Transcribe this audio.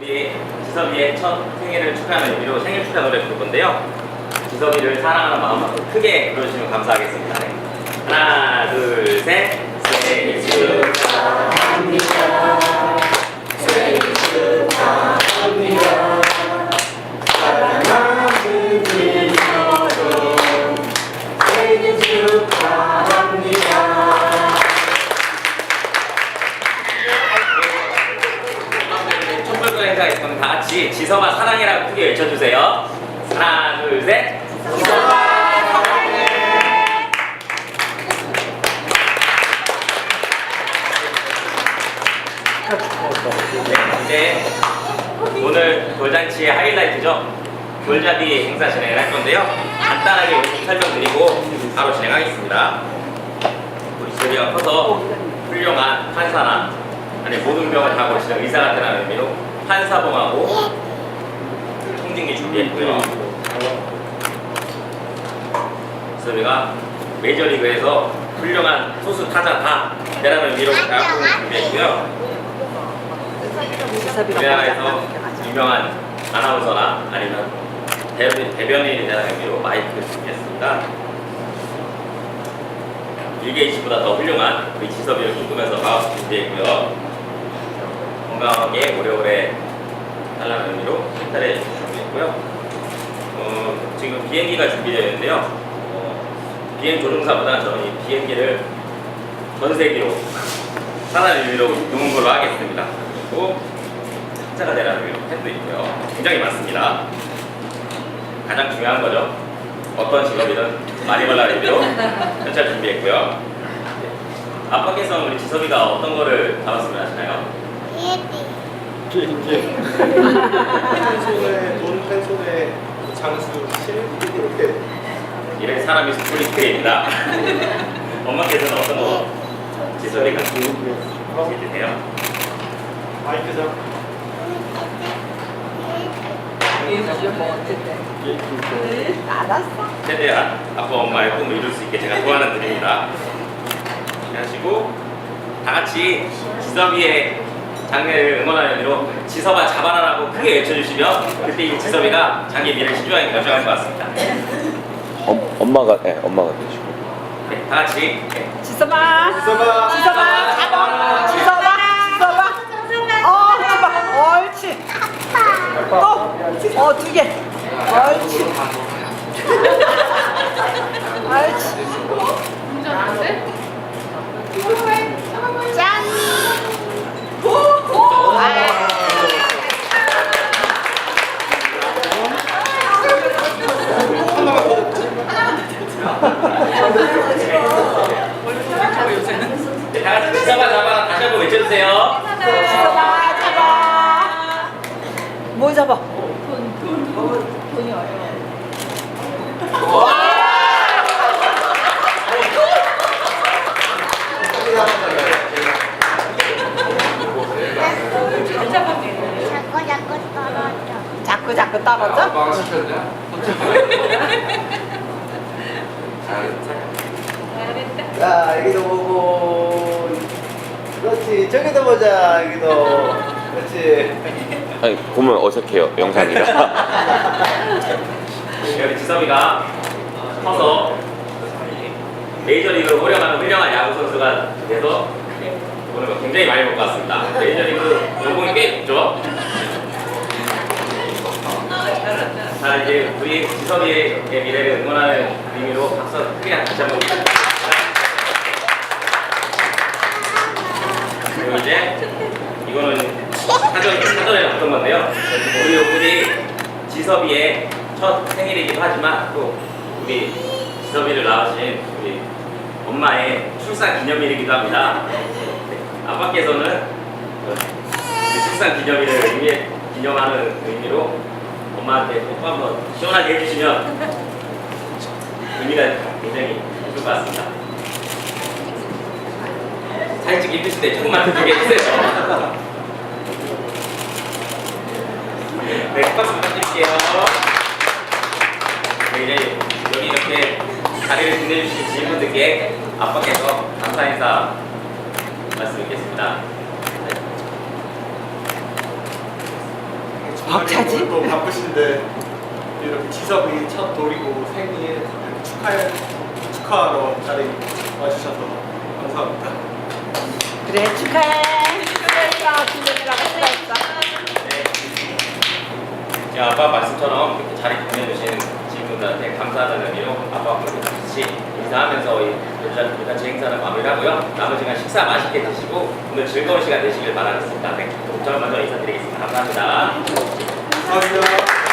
우리 지섭이의 첫 생일을 축하하는 의미로 생일 축하 노래 부를 건데요. 지섭이를 사랑하는 마음으로 크게 불러주시면 감사하겠습니다. 네. 하나, 같이 지서마 사랑해라고 크게 외쳐주세요. 하나, 둘, 셋. 지서마 사랑해. 네, 이제 오늘 돌잔치의 하이라이트죠. 돌잡이 행사 진행을 할 건데요. 간단하게 설명드리고 바로 진행하겠습니다. 우리 지섭이가 커서 훌륭한 판사나 아니 모든 병을 다 고치는 의사 같다는 의미로 판사봉하고 통진기 준비했고요. 지섭이가 메이저리그에서 훌륭한 투수 타자 다 의미로 대학봉을 준비했고요. 우리나라에서 유명한 아나운서나 아니면 대, 대변인이 되는 의미로 마이크를 준비했습니다. 빌게이츠보다 더 훌륭한 우리 지섭이를 꿈꾸면서 마우스 준비했고요. 건강하게 오래오래 살라는 의미로 신탈에 준비했고요. 어, 지금 비행기가 준비되어 있는데요. 어, 비행 조종사보다 저는 이 비행기를 전세기로 사는 의미로 놓은 걸로 하겠습니다. 그리고 학자가 되라는 의미로 펜도 있고요. 굉장히 많습니다. 가장 중요한 거죠. 어떤 직업이든 많이 벌라는 의미로 전차 준비했고요. 네. 아빠께서 우리 지섭이가 어떤 거를 잡았으면 하시나요? 펜손에 돈 펜손에 장수 실 이렇게 이런 사람이 스프링크입니다. 엄마께서는 어떤 거 지섭이가 하고 계세요? 마이크 잡 알았어. 최대한 아빠 엄마의 꿈을 이룰 수 있게 제가 도와는 드립니다. 하시고 다 같이 지섭이의 장래를 응원하는 의미로 지섭아 잡아라라고 크게 외쳐주시면 그때 이 지섭이가 자기 미래를 신중하게 결정할 것 같습니다. 엄, 엄마가 네, 엄마가 되시고 네, 다 같이 네. 지서봐. 지서봐. 지서봐. 잡아. 지서봐. 지서봐. 어, 잡아. 옳지. 또. 어, 두 개. 옳지. 옳지. 짠. 아. 네, 다 같이 지섭아 잡아라 다시 한번 외쳐주세요. 지서봐. 잡아. 뭐 잡아? 자꾸 자꾸 떨어져. 자꾸 자꾸 떨어져? 자 여기도 보고 그렇지 저기도 보자 여기도 그렇지 아니 보면 어색해요 영상이라 우리 지섭이가 커서 메이저리그로 호령하는 훌륭한 야구 선수가 돼서 오늘 굉장히 많이 볼것 같습니다. 메이저리그 연봉이 꽤 높죠? 자 이제 우리 지섭이의 미래를 응원하는 의미로 박수 크게 다시 한번 부탁드립니다. 그리고 이제 이거는 사전, 사전에 나왔던 건데요. 우리 우리 지섭이의 첫 생일이기도 하지만 또 우리 지섭이를 낳으신 우리 엄마의 출산 기념일이기도 합니다. 네, 아빠께서는 그 출산 기념일을 의미, 기념하는 의미로 엄마한테 꼭 한번 시원하게 해주시면 의미가 굉장히 좋을 것 같습니다. 찍기 힘드실 때 조금만 더 주게 해주세요. 네, 박수 부탁드릴게요. 네, 이제 여기 이렇게 자리를 빛내주신 지인분들께 아빠께서 감사 인사 말씀드리겠습니다. 벅차지? 또 바쁘신데 이렇게 지섭이 첫 돌이고 생일 축하해 축하하러 자리 와주셔서 감사합니다. 그래 축하해. 김정이랑 수고했어. 네. 야, 아빠 말씀처럼 이렇게 자리 보내주신 친구들한테 감사하다는 의미로 아빠와 함께 같이 인사하면서 이 일단, 일단 제 행사는 마무리하고요. 남은 시간 식사 맛있게 드시고 오늘 즐거운 시간 되시길 바라겠습니다. 네, 저는 먼저 인사드리겠습니다. 감사합니다. 감사합니다.